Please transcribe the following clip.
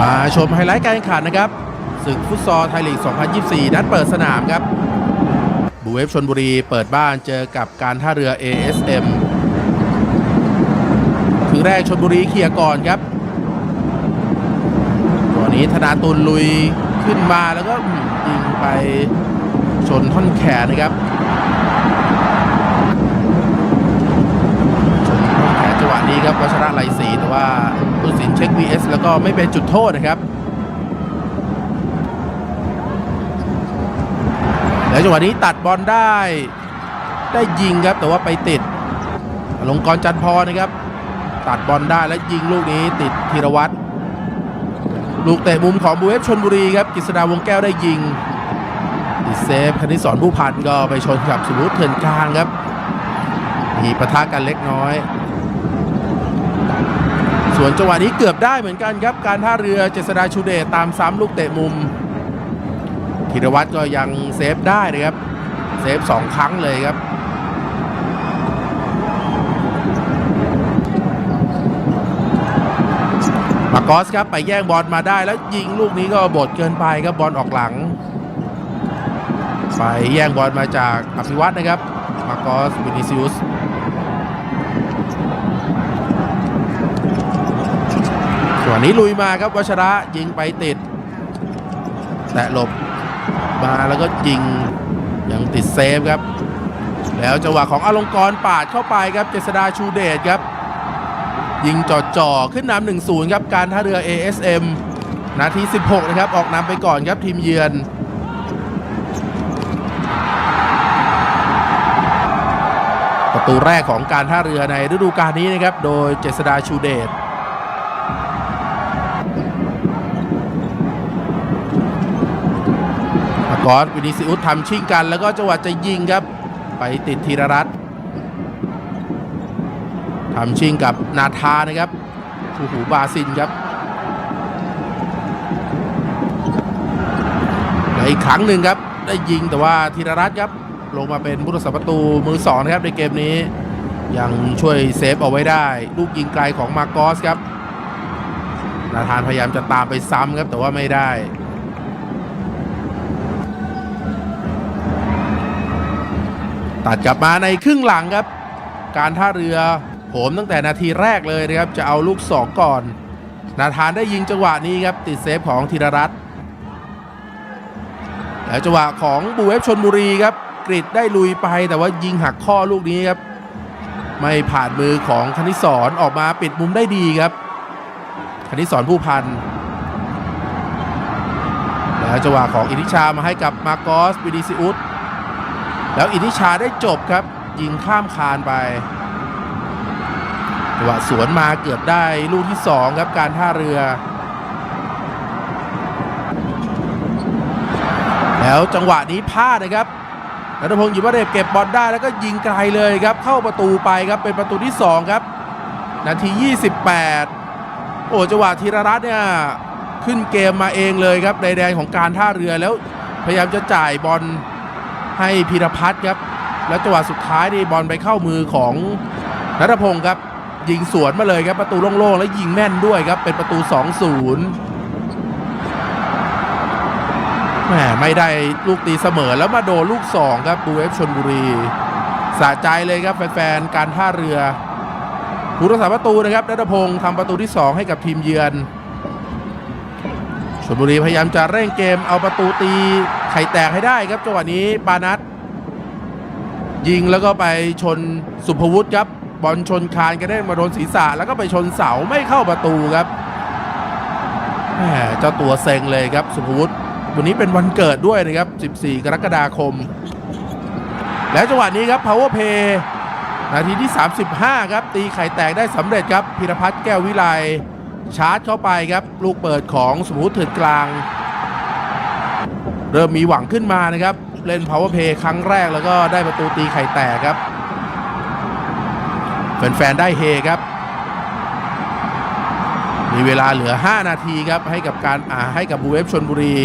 มาชมไฮไลท์การแข่งขันนะครับศึกฟุตซอลไทยลีก 2024 นัดเปิดสนามครับ บูเวฟชนบุรีเปิดบ้านเจอกับการท่าเรือ ASM ถึงแรกชนบุรีเคลียร์ก่อนครับตัวนี้ธนาตุลลุยขึ้นมาแล้วก็ยิงไปชนท่อนแขนนะครับ ชนท่อนแข นี้ครับวัชระไหลศรีแต่ว่าผู้ตัดสินเช็ค VS แล้วก็ไม่เป็นจุดโทษนะครับ แล้วจังหวะนี้ตัดบอลได้ได้ยิงครับแต่ว่าไปติดลงกรจันทร์พรนะครับ ตัดบอลได้แล้วยิงลูกนี้ติดธีรวัตรลูกเตะมุมของบูเอฟชนบุรีครับกฤษดาวงแก้วได้ยิงติดเซฟคณิตสอนผู้พันก็ไปชนกับสมุทเถื่อนกลางครับมีปะทะกันเล็กน้อย ส่วนจังหวะนี้เกือบได้เหมือนกันครับ การท่าเรือเจษดาชูเดชตามซ้ำลูกเตะมุมธีรวัตรก็ยังเซฟได้นะครับ เซฟสองครั้งเลยครับมากอสครับไปแย่งบอลมาได้แล้วยิงลูกนี้ก็บดเกินไปครับบอลออกหลัง ไปแย่งบอลมาจากอภิวัตนะครับมากอสวินิซิอุส ส่วนนี้ลุยมาครับวชระยิงไปติด แตะหลบมาแล้วก็ยิงยังติดเซฟครับ แล้วจังหวะของอลงกรปาดเข้าไปครับเจษดาชูเดชครับ ยิงจ่อๆขึ้นนำหนึ่งศูนย์ครับการท่าเรือ ASM นาที 16 นะครับ ออกนำไปก่อนครับทีมเยือนประตูแรกของการท่าเรือในฤดูกาลนี้นะครับ โดยเจษดาชูเดช อากอสวินิซิอุสทำชิงกัน แล้วก็จังหวะจะยิงครับ ไปติดธีรรัตน์ทำชิงกับนาธานะครับชูหูบาซินครับและอีกครั้งหนึ่งครับ ได้ยิงแต่ว่าธีรรัตน์ครับ ลงมาเป็นผู้รักษาประตูมือสองนะครับในเกมนี้ ยังช่วยเซฟเอาไว้ได้ ลูกยิงไกลของมาโกสครับนาธานพยายามจะตามไปซ้ำครับแต่ว่าไม่ได้ ตัดกลับมาในครึ่งหลังครับ การท่าเรือโหมตั้งแต่นาทีแรกเลยนะครับ จะเอาลูกสองก่อน นาธานได้ยิงจังหวะนี้ครับ ติดเซฟของธีรรัตน์แล้วจังหวะของบูเวฟชนบุรีครับ กริดได้ลุยไปแต่ว่ายิงหักข้อลูกนี้ครับ ไม่ผ่านมือของคณิสรออกมาปิดมุมได้ดีครับ คณิสรผู้พันแล้วจังหวะของอินิชามาให้กับมาโกอสวิดิซิอุส แล้วอินิชาได้จบครับ ยิงข้ามคานไปจังหวะสวนมาเกือบได้ลูกที่2ครับการท่าเรือ แล้วจังหวะนี้พลาดนะครับรัตพงศ์หยิบมาเดบเก็บบอลได้แล้วก็ยิงไกลเลยครับ เข้าประตูไปครับเป็นประตูที่ 2 ครับ นาที 28 โอ้จังหวะธีรรัตน์เนี่ยขึ้นเกมมาเองเลยครับในแดนของการท่าเรือแล้วพยายามจะจ่ายบอล ให้พีรพัฒน์ครับ แล้วจังหวะสุดท้ายนี่บอลไปเข้ามือของนัทพงศ์ครับ ยิงสวนมาเลยครับประตูโล่งๆ แล้วยิงแม่นด้วยครับ เป็นประตู 2-0แหมไม่ได้ลูกตีเสมอแล้วมาโดนลูก 2 ครับบูเอฟชนบุรีสะใจเลยครับแฟนๆการท่าเรือผู้รักษาประตูนะครับนัทพงศ์ทำประตูที่ 2 ให้กับทีมเยือน ชลบุรีพยายามจะเร่งเกมเอาประตูตีไข่แตกให้ได้ครับจังหวะนี้ปานัทยิงแล้วก็ไปชนสุภวุฒิครับบอลชนคานกระเด้งมาโดนศีรษะ แล้วก็ไปชนเสาไม่เข้าประตูครับแหมเจ้าตัวเซ็งเลยครับสุภวุฒิวันนี้เป็นวันเกิดด้วยนะครับ 14 กรกฎาคม แล้วจังหวะนี้ครับ power play นาทีที่ 35 ครับ ตีไข่แตกได้สำเร็จครับพิรพัฒน์แก้ววิไล ชาร์จเข้าไปครับ ลูกเปิดของสมุทเถื่อกลาง เริ่มมีหวังขึ้นมานะครับ เล่น power play ครั้งแรกแล้วก็ได้ประตูตีไข่แตกครับ แฟนๆ ได้เฮครับ มีเวลาเหลือ 5 นาทีครับ ให้กับการอ่าให้กับบูเวฟชนบุรี